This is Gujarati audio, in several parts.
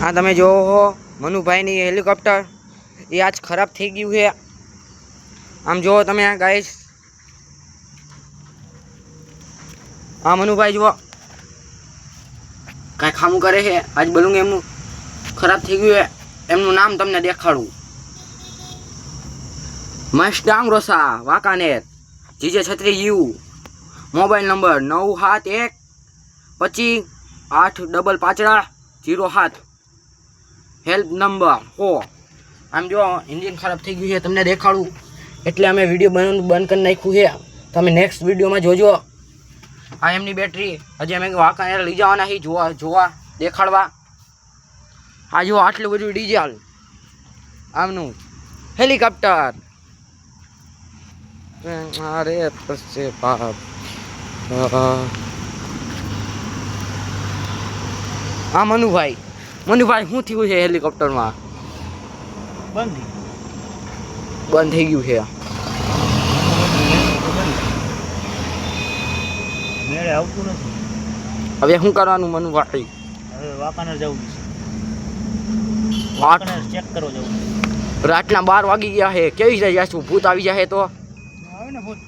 હા, તમે જોવો મનુભાઈની હેલિકોપ્ટર. એ આજ ખરાબ થઈ ગયું છે. આમ જુઓ તમે આ ગાઈશ હા, મનુભાઈ, જુઓ. કાંઈ ખામું કરે છે? આજ બલૂંગ એમનું ખરાબ થઈ ગયું છે. એમનું નામ તમને દેખાડું. મસ્ટાંગ રોસા, વાંકાનેર, જીજે છત્રી યુ, મોબાઈલ નંબર નવ સાત એક, પચીસ આઠ ડબલ પાંચડા, જીરો સાત. હેલ્પ નંબર હો આમ જો ઇન્જિન ખરાબ થઈ ગયું છે, તમને દેખાડું. એટલે અમે વીડિયો બનાવવાનું બંધ કરી નાખ્યું છે. તમે નેક્સ્ટ વિડીયોમાં જોજો. આ એમની બેટરી હજી અમે વાંકા લઈ જવાના છીએ, જોવા જોવા, દેખાડવા. આ જો આટલું બધું ડીઝલ આમનું હેલિકોપ્ટર અરે પછી બાપ હા મનુભાઈ મનુભાઈ શું થયું છે હેલિકોપ્ટરમાં? બંધ. બંધ થઈ ગયું છે. મેળે આવતું નથી. હવે શું કરવાનું મનુભાઈ હવે વાંકાનેર જવું છે. વાંકાનેર ચેક કરવા જવું રાતના બાર વાગી ગયા છે. કેવી રીતે જશું? ભૂત આવી જાય તો? આવે ને ભૂત.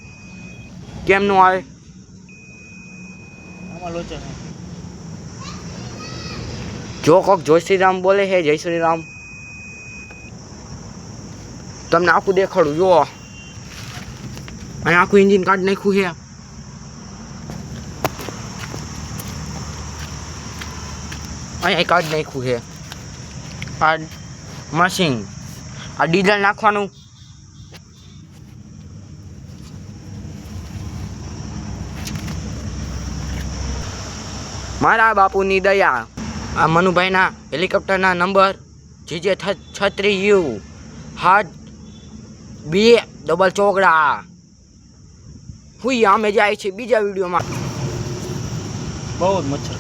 કેમ નું આવે? આમાં લોચો છે. જો કોક જય શ્રી રામ બોલે હે જય શ્રી રામ તમને આખું દેખાડું જો અહીં આખું એન્જિન કાઢ નાખ્યું છે. અહીં કાઢ નાખ્યું છે. આ મશીન આ ડીઝલ નાખવાનું. મારા બાપુની દયા. આ મનુભાઈના હેલિકોપ્ટરના નંબર જીજે છત્રી યુ. હાટ બે ડબલ ચોકડા હુઈ અમે જાય છે બીજા વિડીયોમાં. બહુ મચ્છર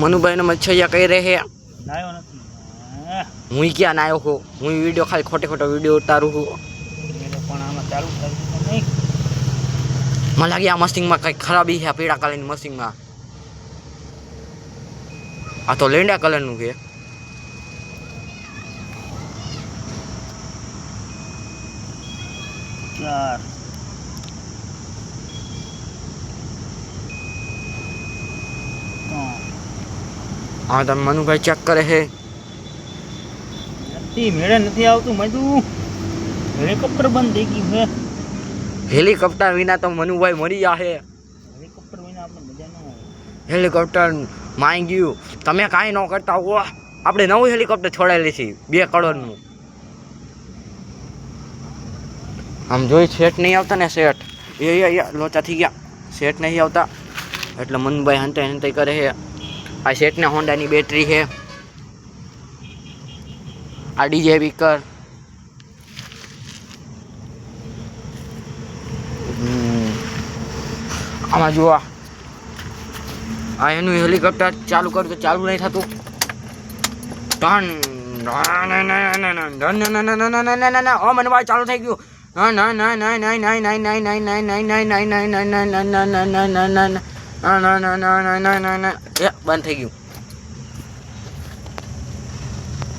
મનુભાઈનો મચ્છરિયા કહી રહે? હા, ક્યાં નાયો આવ્યો છું? હું વીડિયો ખાલી ખોટે ખોટો વીડિયો ઉતારું છું. મને લાગે આ મશીનમાં કંઈક ખરાબી છે પીળા કલરની મશીનમાં. આ તો લેંડા કલરનું છે. ચાર. હા તમે મનુભાઈ ચેક કરે છે. નથી મેળે નથી આવતું મજુ. હેલિકોપ્ટર બંધ થઈ ગયું છે. હેલિકોપ્ટર વિના તો મનુભાઈ મરી જાહે હેલિકોપ્ટર વિના આપણે મજા ન આવે હેલિકોપ્ટર માઈ ગયું તમે કાંઈ ન કરતા હો. આપણે નવું હેલિકોપ્ટર છોડાયેલી છીએ બે કરોડનું. આમ જોઈ શેઠ નહીં આવતા ને શેઠ? એ લોચા થઈ ગયા. સેટ નહીં આવતા. એટલે મનભાઈ હંતે હંતે કરે છે. આ શેઠને હોન્ડાની બેટરી છે. આ ડીજે સ્પીકર. આમાં જોવા આ એનું હેલિકોપ્ટર ચાલુ કર્યું તો ચાલુ નહીં થતું ટન ઓ મને ભાઈ ચાલુ થઈ ગયું બંધ થઈ ગયું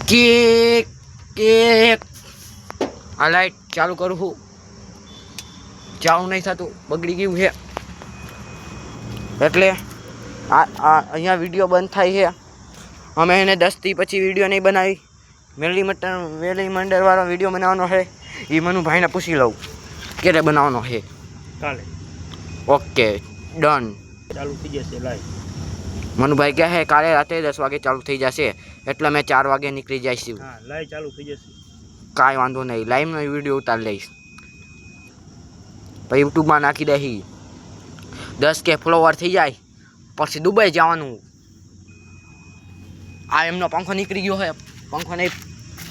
કેક કેક આ લાઈટ ચાલુ કરું છું ચાલુ નહીં થતું બગડી ગયું છે એટલે આ આ અહીંયા વીડિયો બંધ થાય છે. અમે એને દસથી પછી વીડિયો નહીં બનાવી. વેલી મટર વેલી મંડળવાળો વીડિયો બનાવવાનો છે. એ મનુભાઈને પૂછી લઉં ક્યારે બનાવવાનો છે. કાલે. Okay done. ચાલુ થઈ જશે લાઈવ. મનુભાઈ કહે છે કાલે રાતે દસ વાગે ચાલુ થઈ જશે. એટલે મેં ચાર વાગે નીકળી જઈશું હા લાઈવ ચાલુ થઈ જશે. કાંઈ વાંધો નહીં લાઈવનો વીડિયો ઉતારી લઈશ. પછી યુટ્યુબમાં નાખી દઈ દસ કે ફોલોવર થઈ જાય. પછી દુબઈ જવાનું. આ એમનો પંખો નીકળી ગયો છે. પંખો નહીં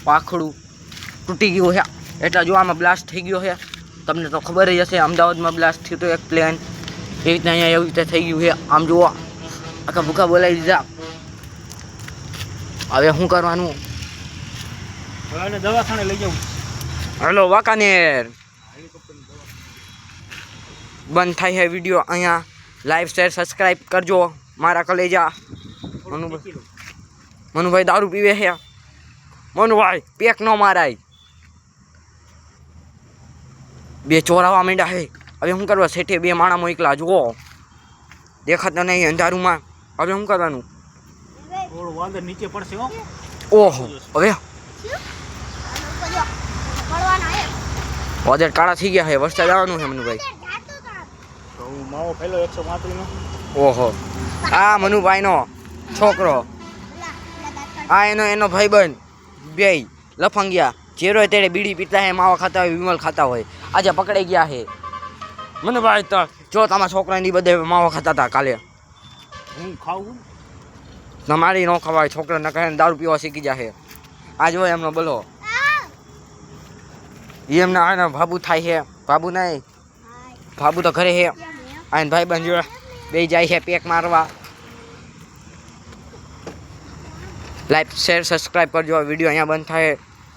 પાખડું તૂટી ગયું છે. એટલે જો આમાં બ્લાસ્ટ થઈ ગયો છે. તમને તો ખબર જ હશે અમદાવાદમાં બ્લાસ્ટ થયું હતું એક પ્લેન એવી રીતે અહીંયા એવી રીતે થઈ ગયું છે. આમ જુઓ આખા ભૂખા બોલાવી દીધા. હવે શું કરવાનું? દવાખાને લઈ જવું. હલો વાંકાનેર. બંધ થાય છે વીડિયો અહીંયા. લાઈવ શેર સબસ્ક્રાઈબ કરજો મારા કલેજા. મનુભાઈ મનુભાઈ દારૂ પીવે છે. મનુભાઈ પેક ન મારાય. બે ચોરાવા માંડ્યા હે હવે શું કરવા? શેઠે બે માણા મોકલા જુઓ. દેખાતા નહીં અંધારુમાં. હવે શું કરવાનું? નીચે પડશે હો. ઓહો. હવે? વાદળ કાળા થઈ ગયા છે. વરસાદ આવવાનું છે મનુભાઈ. હું માવો પહેલો એકસો પાંત્રીસ ઓહો. આ મનુભાઈનો છોકરો. આ એનો એનો ભાઈબંધ બે લફંગિયા જેરો તેડે બીડી પીતા હે માવા ખાતા હોય વિમલ ખાતા હોય આજે પકડાઈ ગયા હે. મનુભાઈ તો જો તમારા છોકરાની બધે માવા ખાતા હતા કાલે. હું ખાવું? તમારી ન ખવાય છોકરાને કહે ને દારૂ પીવા શીખી જાય આજ હોય એમનો બોલો. ઈ એમના આને ભાબુ થાય છે ભાબુ નહીં. ભાબુ તો ઘરે છે આને ભાઈ બંધ બે જાય છે પેક મારવા. લાઈક શેર સબસ્ક્રાઈબ કરજો. વીડિયો અહીંયા બંધ થાય.